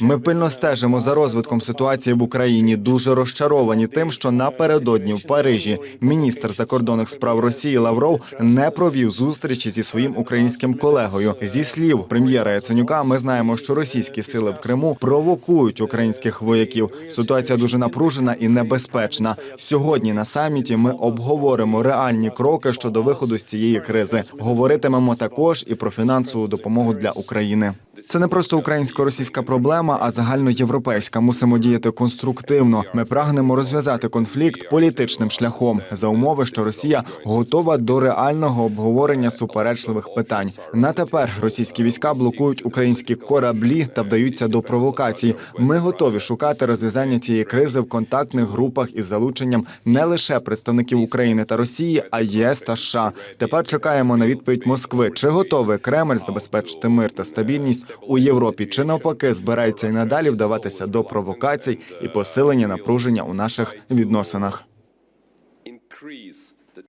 Ми пильно стежимо за розвитком ситуації в Україні. Дуже розчаровані тим, що напередодні в Парижі міністр закордонних справ Росії Лавров не провів зустрічі зі своїм українським колегою. Зі слів прем'єра Яценюка, ми знаємо, що російські сили в Криму провокують українських вояків. Ситуація дуже напружена і небезпечна. Сьогодні на саміті ми обговоримо реальні кроки щодо виходу з цієї кризи. Говоритимемо також і про фінансову допомогу для України. Це не просто українсько-російська проблема, а загальноєвропейська. Мусимо діяти конструктивно. Ми прагнемо розв'язати конфлікт політичним шляхом за умови, що Росія готова до реального обговорення суперечливих питань. На тепер російські війська блокують українські кораблі та вдаються до провокацій. Ми готові шукати розв'язання цієї кризи в контактних групах із залученням не лише представників України та Росії, а ЄС та США. Тепер чекаємо на відповідь Москви. Чи готовий Кремль забезпечити мир та стабільність у Європі? Чи навпаки збирається і надалі вдаватися до провокацій і посилення напруження у наших відносинах?